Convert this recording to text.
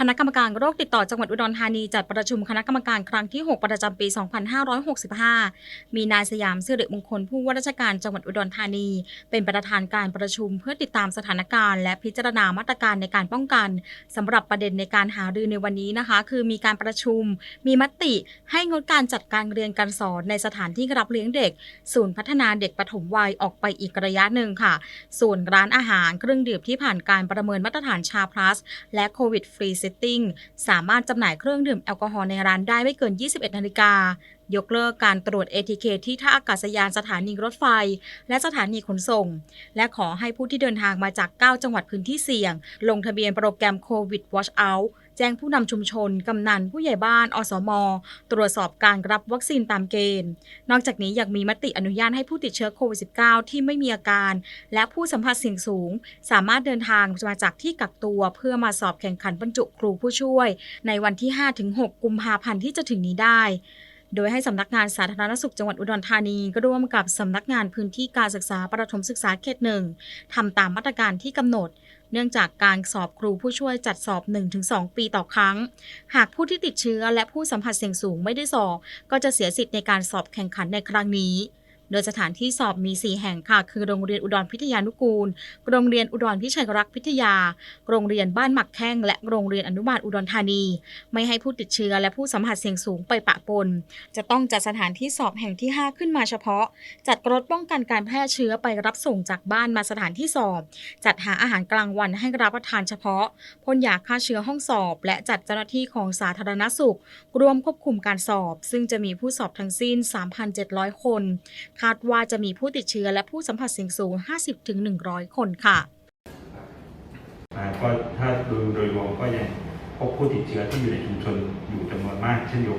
คณะกรรมการโรคติดต่อจังหวัดอุดรธานีจัดประชุมคณะกรรมการครั้งที่ 6 ประจำปี 2565 มีนายสยามสิริมงคลผู้ว่าราชการจังหวัดอุดรธานี เป็นประธานการประชุมเพื่อติดตามสถานการณ์ และพิจารณามาตรการในการป้องกันสำหรับประเด็นในการหารือในวันนี้นะคะ คือมีการประชุม มีมติให้งดการจัดการเรียนการสอนในสถานที่รับเลี้ยงเด็ก ศูนย์พัฒนาเด็กปฐมวัยออกไปอีกระยะหนึ่งค่ะ ส่วนร้านอาหารเครื่องดื่มที่ผ่านการประเมินมาตรฐานชาพลัส และโควิดฟรีซตติ้งสามารถจำหน่ายเครื่องดื่มแอลกอฮอล์ในร้านได้ไม่เกิน 21 นาฬิกายกเลิกการตรวจ ATK ที่ท่าอากาศยานสถานีรถไฟ และสถานีขนส่ง และขอให้ผู้ที่เดินทางมาจาก 9 จังหวัดพื้นที่เสี่ยง ลงทะเบียนโปรแกรมโควิด Watch Out แจ้งผู้นำชุมชน กำนัน ผู้ใหญ่บ้าน อสม ตรวจสอบการรับวัคซีนตามเกณฑ์ นอกจากนี้ยังมีมติอนุญาตให้ผู้ติดเชื้อโควิด -19 ที่ไม่มีอาการ และผู้สัมผัสเสี่ยงสูง สามารถเดินทางมาจากที่กักตัว เพื่อมาสอบแข่งขันบรรจุครูผู้ช่วย ในวันที่ 5-6 กุมภาพันธ์ที่จะถึงนี้ได้ โดยให้สำนักงานสาธารณสุขจังหวัดอุดรธานีก็ร่วมกับสำนักงานพื้นที่การศึกษาประถมศึกษาเขตหนึ่งทำตามมาตรการที่กำหนด เนื่องจากการสอบครูผู้ช่วยจัดสอบ 1-2 ปีต่อครั้ง หากผู้ที่ติดเชื้อและผู้สัมผัสเสี่ยงสูงไม่ได้สอบ ก็จะเสียสิทธิ์ในการสอบแข่งขันในครั้งนี้ โดยสถานที่สอบมี 4 แห่งค่ะ คือโรงเรียนอุดรพิทยานุกูล โรงเรียนอุดรพิชัยรักษ์พิทยา โรงเรียนบ้านหมักแข้ง และโรงเรียนอนุบาลอุดรธานี ไม่ให้ผู้ติดเชื้อและผู้สัมผัสเสี่ยงสูงไปปะปน จะต้องจัดสถานที่สอบแห่งที่ 5 ขึ้นมาเฉพาะ จัดรถป้องกันการแพร่เชื้อไปรับส่งจากบ้านมาสถานที่สอบ จัดหาอาหารกลางวันให้รับประทานเฉพาะพ่นยาฆ่าเชื้อห้องสอบ และจัดเจ้าหน้าที่ของสาธารณสุข ร่วมควบคุมการสอบ ซึ่งจะมีผู้สอบทั้งสิ้น 3,700 คนคาดว่าจะมีผู้ติดเชื้อและผู้สัมผัสเสี่ยงสูง 50-100 คนค่ะก็ถ้าดูโดยรวมก็ยังพบผู้ติดเชื้อที่อยู่ในชุมชนอยู่จำนวนมากเช่นเดียวกัน